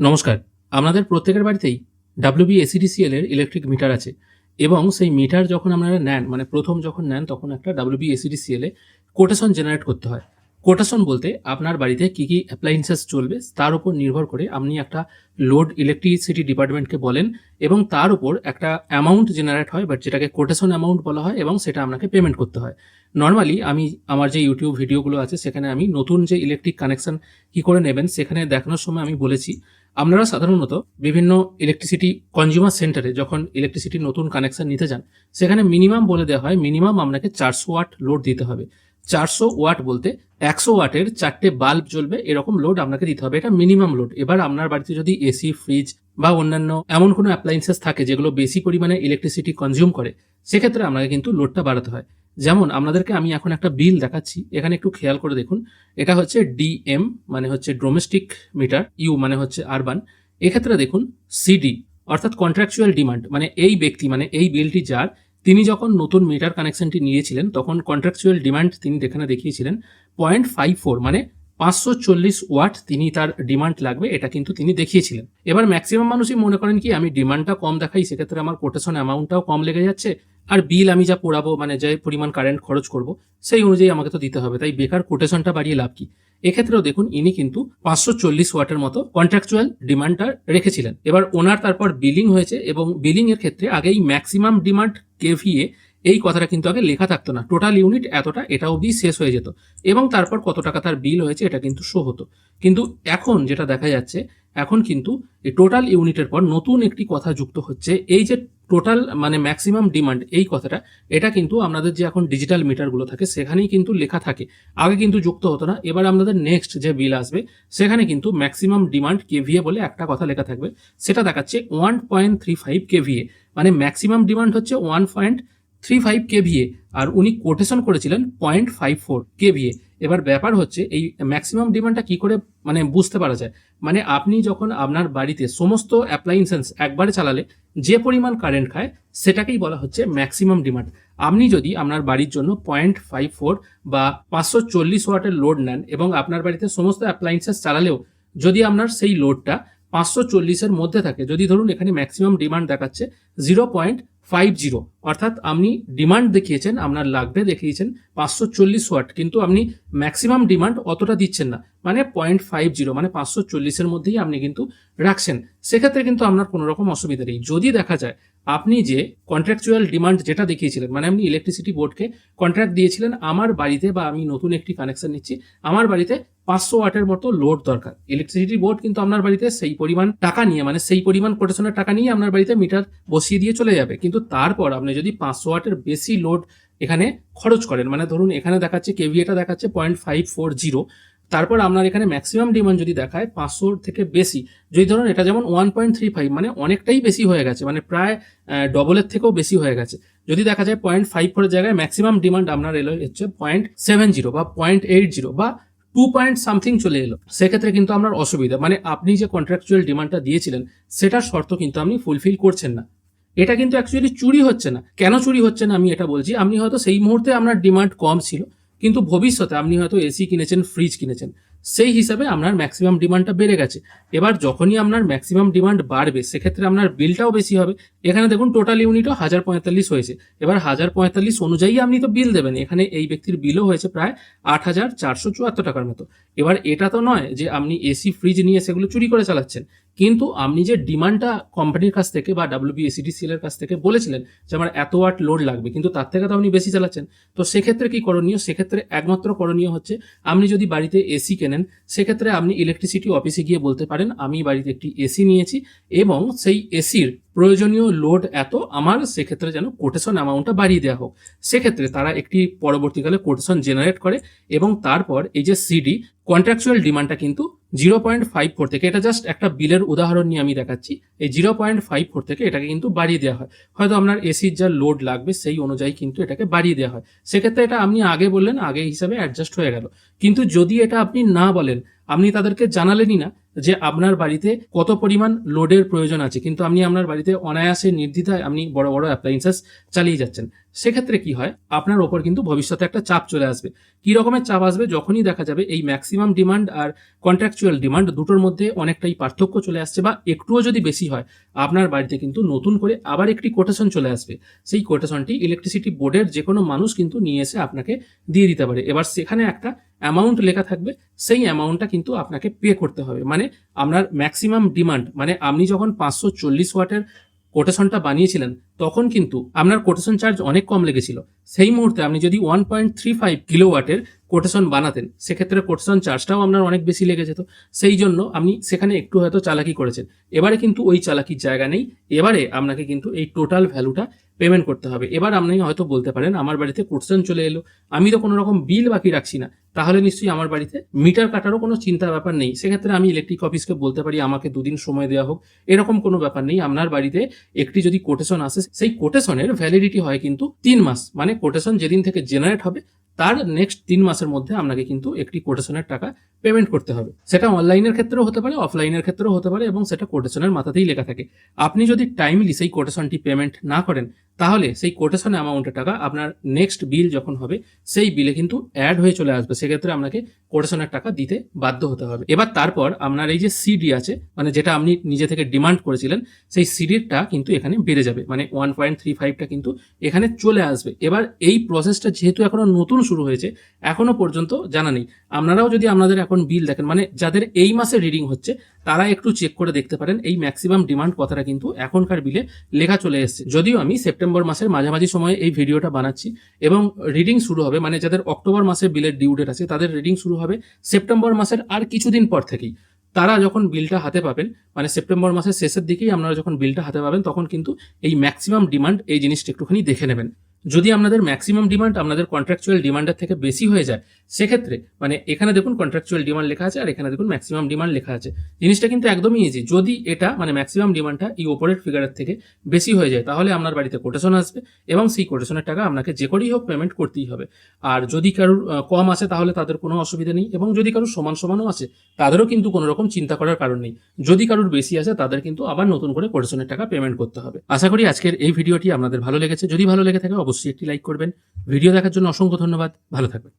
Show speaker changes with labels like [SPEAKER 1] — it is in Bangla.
[SPEAKER 1] নমস্কার, আপনাদের প্রত্যেকের বাড়িতেই ডাব্লিউবি এসিডিসিএল এর ইলেকট্রিক মিটার আছে এবং সেই মিটার যখন আপনারা নেন মানে প্রথম যখন নেন, তখন একটা ডাব্লিউবি এসিডিসিএল এ কোটেশন জেনারেট করতে হয়। কোটেশন বলতে আপনার বাড়িতে কি কি অ্যাপ্লায়েন্সেস চলবে, তার উপর নির্ভর করে আপনি একটা লোড ইলেকট্রিসিটি ডিপার্টমেন্টকে বলেন এবং তার উপর একটা অ্যামাউন্ট জেনারেট হয় বাট যেটাকে কোটেশন অ্যামাউন্ট বলা হয় এবং সেটা আপনাকে পেমেন্ট করতে হয়। নর্মালি আমি আমার যে ইউটিউব ভিডিওগুলো আছে, সেখানে আমি নতুন যে ইলেকট্রিক কানেকশন কি করে নেবেন, সেখানে দেখানোর সময় আমি বলেছি। আপনারা সাধারণত বিভিন্ন ইলেকট্রিসিটি কনজিউমার সেন্টারে যখন ইলেকট্রিসিটি নতুন কানেকশন নিতে যান, সেখানে মিনিমাম বলে দেওয়া হয় মিনিমাম আপনাকে চারশো ওয়াট লোড দিতে হবে। চারশো ওয়াট বলতে একশো ওয়াটের চারটে বাল্ব জ্বলবে, এরকম লোড আপনাকে দিতে হবে। এটা মিনিমাম লোড এবার আপনার বাড়িতে যদি এসি ফ্রিজ বা অন্যান্য এমন কোনো অ্যাপ্লায়েন্সেস থাকে যেগুলো বেশি পরিমাণে ইলেকট্রিসিটি কনজিউম করে, সেক্ষেত্রে আপনাকে কিন্তু লোডটা বাড়াতে হয়। যেমন আপনাদেরকে আমি এখন একটা বিল দেখাচ্ছি, এখানে একটু খেয়াল করে দেখুন। এটা হচ্ছে ডিএম মানে হচ্ছে ডোমেস্টিক মিটার, ইউ মানে হচ্ছে আরবান। এক্ষেত্রে দেখুন, সিডি, অর্থাৎ কন্ট্রাকচুয়াল ডিমান্ড মানে এই ব্যক্তি মানে এই বিলটি যার, তিনি যখন নতুন মিটার কানেকশনটি নিয়েছিলেন, তখন কন্ট্রাকচুয়াল ডিমান্ড তিনি এখানে দেখিয়েছিলেন পয়েন্ট ফাইভ ফোর মানে পাঁচশো চল্লিশ ওয়াট তিনি তার ডিমান্ড লাগবে, এটা কিন্তু তিনি দেখিয়েছিলেন। এবার ম্যাক্সিমাম মানুষই মনে করেন কি, আমি ডিমান্ডটা কম দেখাই, সেক্ষেত্রে আমার কোটেশন অ্যামাউন্টটাও কম লেগে যাচ্ছে, আর বিল আমি যা পোড়াবো মানে যে পরিমাণ কারেন্ট খরচ করব, সেই অনুযায়ী আমাকে তো দিতে হবে, তাই বেকার কোটেশনটা বাড়িয়ে লাভ কি? এক্ষেত্রেও দেখুন, ইনি কিন্তু পাঁচশো চল্লিশ ওয়াটের মতো কন্ট্রাকচুয়াল ডিমান্ডটা রেখেছিলেন। এবার ওনার তারপর বিলিং হয়েছে, এবং বিলিং এর ক্ষেত্রে আগেই ম্যাক্সিমাম ডিমান্ড কেভিএ এই কথাটা কিন্তু আগে লেখা থাকতো না। টোটাল ইউনিট এতটা, এটা অবধি শেষ হয়ে যেত। এবং তারপর কত টাকা তার বিল হয়েছে, এটা কিন্তু শো হতো। কিন্তু এখন যেটা দেখা যাচ্ছে, এখন কিন্তু এই টোটাল ইউনিটের পর নতুন একটি কথা যুক্ত হচ্ছে। এই যে টোটাল মানে ম্যাক্সিমাম ডিমান্ড এই কথাটা, এটা কিন্তু আপনাদের যে এখন ডিজিটাল মিটারগুলো থাকে, সেখানেই কিন্তু লেখা থাকে। আগে কিন্তু যুক্ত হতো না। এবার আপনাদের নেক্সট যে বিল আসবে, সেখানে কিন্তু ম্যাক্সিমাম ডিমান্ড কেভিএ বলে একটা কথা লেখা থাকবে। সেটা দেখাচ্ছে one point three five KVA মানে ম্যাক্সিমাম ডিমান্ড হচ্ছে one point three five K KVA আর উনি কোটেশন করেছিলেন পয়েন্ট ফাইভ ফোর কেভিএ এবার ব্যাপার হচ্ছে, এই ম্যাক্সিমাম ডিমান্ডটা কি করে মানে বুঝতে পারা যায়? মানে আপনি যখন আপনার বাড়িতে সমস্ত অ্যাপ্লায়েন্সেন্স একবারে চালালে, যে পরিমাণ কারেন্ট খায়, সেটাকেই বলা হচ্ছে ম্যাক্সিমাম ডিমান্ড আপনি যদি আপনার বাড়ির জন্য পয়েন্ট ফাইভ ফোর বা পাঁচশো চল্লিশ ওয়াটের লোড নেন এবং আপনার বাড়িতে সমস্ত অ্যাপ্লায়েন্সেস চালালেও, যদি আপনার সেই লোডটা পাঁচশো চল্লিশের মধ্যে থাকে, যদি ধরুন এখানে ম্যাক্সিমাম ডিমান্ড দেখাচ্ছে জিরো পয়েন্ট ফাইভ জিরো অর্থাৎ আপনি ডিমান্ড দেখিয়েছেন, আপনার লাগবে দেখিয়েছেন পাঁচশো চল্লিশ ওয়াট কিন্তু আপনি ম্যাক্সিমাম ডিমান্ড অতটা দিচ্ছেন না। মানে পয়েন্ট ফাইভ জিরো মানে পাঁচশো চল্লিশের মধ্যেই আপনি কিন্তু রাখছেন। সেক্ষেত্রে কিন্তু আপনার কোনো রকম অসুবিধা নেই। যদি দেখা যায়, আপনি যে কন্ট্রাকচুয়াল ডিমান্ড যেটা দেখিয়েছিলেন মানে আপনি ইলেকট্রিসিটি বোর্ডকে কন্ট্রাক্ট দিয়েছিলেন, আমার বাড়িতে বা আমি নতুন একটি কানেকশন নিচ্ছি, আমার বাড়িতে পাঁচশো ওয়াটের মতো লোড দরকার। ইলেকট্রিসিটি বোর্ড কিন্তু আপনার বাড়িতে সেই পরিমাণ টাকা নিয়ে মানে সেই পরিমাণ কোটেশনের টাকা নিয়ে আপনার বাড়িতে মিটার বসিয়ে দিয়ে চলে যাবে। কিন্তু তারপর আপনি যদি পাঁচশো ওয়াটের বেশি লোড এখানে খরচ করেন মানে ধরুন এখানে দেখাচ্ছে কেভিএটা দেখাচ্ছে পয়েন্ট ফাইভ ফোর জিরো তারপর আপনার এখানে ম্যাক্সিমাম ডিমান্ড যদি দেখায় পাঁচশোর থেকে বেশি, যদি ধরুন এটা যেমন ওয়ান পয়েন্ট থ্রি ফাইভ মানে অনেকটাই বেশি হয়ে গেছে মানে প্রায় ডবলের থেকেও বেশি হয়ে গেছে। যদি দেখা যায় পয়েন্ট ফাইভ ফোরের জায়গায় ম্যাক্সিমাম ডিমান্ড আপনার এলো হচ্ছে পয়েন্ট সেভেন জিরো বা পয়েন্ট এইট জিরো বা টু পয়েন্ট সামথিং চলে এলো, সেক্ষেত্রে কিন্তু আপনার অসুবিধা। মানে আপনি যে কন্ট্রাকচুয়াল ডিমান্ডটা দিয়েছিলেন, সেটার শর্ত কিন্তু আপনি ফুলফিল করছেন না। এটা কিন্তু অ্যাকচুয়ালি চুরি হচ্ছে না। কেন চুরি হচ্ছে না আমি এটা বলছি? আপনি হয়তো সেই মুহূর্তে আপনার ডিমান্ড কম ছিল, কিন্তু ভবিষ্যতে আপনি হয়তো এসি কিনেছেন ফ্রিজ কিনেছেন। সেই হিসাবে আপনার ম্যাক্সিমাম ডিমান্ডটা বেড়ে গেছে। এবার যখনই আপনার ম্যাক্সিমাম ডিমান্ড বাড়বে, সেক্ষেত্রে আপনার বিলটাও বেশি হবে। এখানে দেখুন টোটাল ইউনিটও হাজার পঁয়তাল্লিশ হয়েছে। এবার হাজার পঁয়তাল্লিশ অনুযায়ী আপনি তো বিল দেবেন। এখানে এই ব্যক্তির বিলও হয়েছে প্রায় আট হাজার চারশো চুয়াত্তর টাকার মতো। এবার এটা তো নয় যে আপনি এসি ফ্রিজ নিয়ে সেগুলো চুরি করে চালাচ্ছেন। কিন্তু আপনি যে ডিমান্ডটা কোম্পানির কাছ থেকে বা ডাব্লিউবি এসিডিসিএল এর কাছ থেকে বলেছিলেন যে আমার এত ওয়াট লোড লাগবে, কিন্তু তার থেকে তো আপনি বেশি চালাচ্ছেন, তো সেক্ষেত্রে কি করণীয়? সেক্ষেত্রে একমাত্র করণীয় হচ্ছে আপনি যদি বাড়িতে এসি কেনেন, সেক্ষেত্রে আপনি ইলেকট্রিসিটি অফিসে গিয়ে বলতে পারেন, আমি বাড়িতে একটি এসি নিয়েছি এবং সেই এসির প্রয়োজনীয় লোড এত, আমার সেক্ষেত্রে যেন কোটেশন অ্যামাউন্টটা বাড়িয়ে দেওয়া হোক। সেক্ষেত্রে তারা একটি পরবর্তীকালে কোটেশন জেনারেট করে এবং তারপর এই যে সিডি কন্ট্রাকচুয়াল ডিমান্ডটা কিন্তু জিরো পয়েন্ট ফাইভ ফোর থেকে, এটা জাস্ট একটা বিলের উদাহরণ নিয়ে আমি দেখাচ্ছি। এই জিরো পয়েন্ট ফাইভ ফোর থেকে এটাকে কিন্তু বাড়িয়ে দেওয়া হয়। হয়তো আপনার এসির যা লোড লাগবে, সেই অনুযায়ী কিন্তু এটাকে বাড়িয়ে দেওয়া হয়। সেক্ষেত্রে এটা আপনি আগে বললেন, আগে হিসাবে অ্যাডজাস্ট হয়ে গেল। কিন্তু যদি এটা আপনি না বলেন, আপনি তাদেরকে জানালেনই না যে আপনার বাড়িতে কত পরিমাণ লোডের প্রয়োজন আছে। কিন্তু আপনি আপনার বাড়িতে অনায়াসে নির্দ্বিধায় আপনি বড় বড় অ্যাপ্লায়েন্সেস চালিয়ে যাচ্ছেন। সেক্ষেত্রে কি হয়? আপনার ওপর কিন্তু ভবিষ্যতে একটা চাপ চলে আসবে। কি রকমের চাপ আসবে? যখনই দেখা যাবে এই ম্যাক্সিমাম ডিমান্ড আর কন্ট্রাকচুয়াল ডিমান্ড দুটোর মধ্যে অনেকটাই পার্থক্য চলে আসছে বা একটুও যদি বেশি হয়, আপনার বাড়িতে কিন্তু নতুন করে আবার একটি কোটেশন চলে আসবে। সেই কোটেশনটি ইলেকট্রিসিটি বোর্ডের যে কোনো মানুষ কিন্তু নিয়ে এসে আপনাকে দিয়ে দিতে পারে। এবার সেখানে একটা অ্যামাউন্ট লেখা থাকবে, সেই অ্যামাউন্টটা কিন্তু আপনাকে পে করতে হবে। মানে আপনার ম্যাক্সিমাম ডিমান্ড মানে আপনি যখন পাঁচশো চল্লিশ ওয়াটের কোটেশনটা বানিয়েছিলেন তখন কিন্তু আপনার কোটেশন চার্জ অনেক কম লেগেছিল। সেই মুহূর্তে আপনি যদি one point three five kilo ওয়াটের কোটেশন বানাতেন, সেক্ষেত্রে কোটেশন চার্জটাও আপনার অনেক বেশি লেগে যেত। সেই জন্য আপনি সেখানে একটু হয়তো চালাকি করেছেন। এবারে কিন্তু ওই চালাকির জায়গা নেই। এবারে আপনাকে কিন্তু এই টোটাল ভ্যালুটা পেমেন্ট করতে হবে। এবার আপনি হয়তো বলতে পারেন, আমার বাড়িতে কোটেশন চলে এলো। আমি তো কোনো রকম বিল বাকি রাখছি না। তাহলে নিশ্চয়ই আমার বাড়িতে মিটার কাটারও কোনো চিন্তার ব্যাপার নেই। সেক্ষেত্রে আমি ইলেকট্রিক অফিসকে বলতে পারি, আমাকে দুদিন সময় দেওয়া হোক। এরকম কোনো ব্যাপার নেই। আপনার বাড়িতে একটি যদি কোটেশন আসে সেই কোটেশনের ভ্যালিডিটি হয় কিন্তু তিন মাস। মানে কোটেশন যেদিন থেকে জেনারেট হবে, তার নেক্সট তিন মাসের মধ্যে আপনাকে কিন্তু একটি কোটেশনের টাকা পেমেন্ট করতে হবে। সেটা অনলাইনের ক্ষেত্রেও হতে পারে অফলাইনের ক্ষেত্রেও হতে পারে এবং সেটা কোটেশনের মাথাতেই লেখা থাকে। আপনি যদি টাইমলি সেই কোটেশনটি পেমেন্ট না করেন তাহলে সেই কোটেশন অ্যামাউন্টের টাকা আপনার নেক্সট বিল যখন হবে, সেই বিলে কিন্তু অ্যাড হয়ে চলে আসবে। সেক্ষেত্রে আপনাকে কোটেশনের টাকা দিতে বাধ্য হতে হবে। এবার তারপর আপনার এই যে সিডি আছে মানে যেটা আপনি নিজে থেকে ডিমান্ড করেছিলেন, সেই সিডিরটা কিন্তু এখানে বেড়ে যাবে। মানে ওয়ান পয়েন্ট থ্রি ফাইভটা কিন্তু এখানে চলে আসবে। এবার এই প্রসেসটা যেহেতু এখনও নতুন শুরু হয়েছে, এখনও পর্যন্ত জানা নেই। আপনারাও যদি আপনাদের এখন বিল দেখেন মানে যাদের এই মাসে রিডিং হচ্ছে, তারা একটু চেক করে দেখতে পারেন। এই ম্যাক্সিমাম ডিমান্ড কথাটা কিন্তু এখনকার বিলে লেখা চলে এসেছে। যদিও আমি সেপ্টেম্বর মাসের মাঝামাঝি সময়ে এই ভিডিওটা বানাচ্ছি এবং রিডিং শুরু হবে মানে যাদের অক্টোবর মাসের বিলের ডিউ ডেট আছে, তাদের রিডিং শুরু হবে সেপ্টেম্বর মাসের আর কিছুদিন পর থেকেই। তারা যখন বিলটা হাতে পাবেন মানে সেপ্টেম্বর মাসের শেষের দিকেই আপনারা যখন বিলটা হাতে পাবেন, তখন কিন্তু এই ম্যাক্সিমাম ডিমান্ড এই জিনিসটা একটুখানি দেখে নেবেন। যদি আপনাদের ম্যাক্সিমাম ডিমান্ড আপনাদের কন্ট্রাকচুয়াল ডিমান্ডের থেকে বেশি হয়ে যায়, সেক্ষেত্রে মানে এখানে দেখুন কন্ট্রাকচুয়াল ডিমান্ড লেখা আছে আর এখানে দেখুন ম্যাক্সিমাম ডিমান্ড লেখা আছে। জিনিসটা কিন্তু একদমই ইজি যদি এটা মানে ম্যাক্সিমাম ডিমান্ডটা এই ওপরের ফিগারের থেকে বেশি হয়ে যায়, তাহলে আপনার বাড়িতে কোটেশন আসবে এবং সেই কোটেশনের টাকা আপনাকে যে করেই হোক পেমেন্ট করতেই হবে। আর যদি কারোর কম আসে তাহলে তাদের কোনো অসুবিধা নেই এবং যদি কারোর সমান সমানও আছে তাদেরও কিন্তু কোনো রকম চিন্তা করার কারণ নেই। যদি কারোর বেশি আসে, তাদের কিন্তু আবার নতুন করে কোটেশনের টাকা পেমেন্ট করতে হবে। আশা করি আজকের এই ভিডিওটি আপনাদের ভালো লেগেছে। যদি ভালো লেগে থাকে অবশ্যই একটি লাইক করবেন। ভিডিও দেখার জন্য অসংখ্য ধন্যবাদ। ভালো থাকবেন।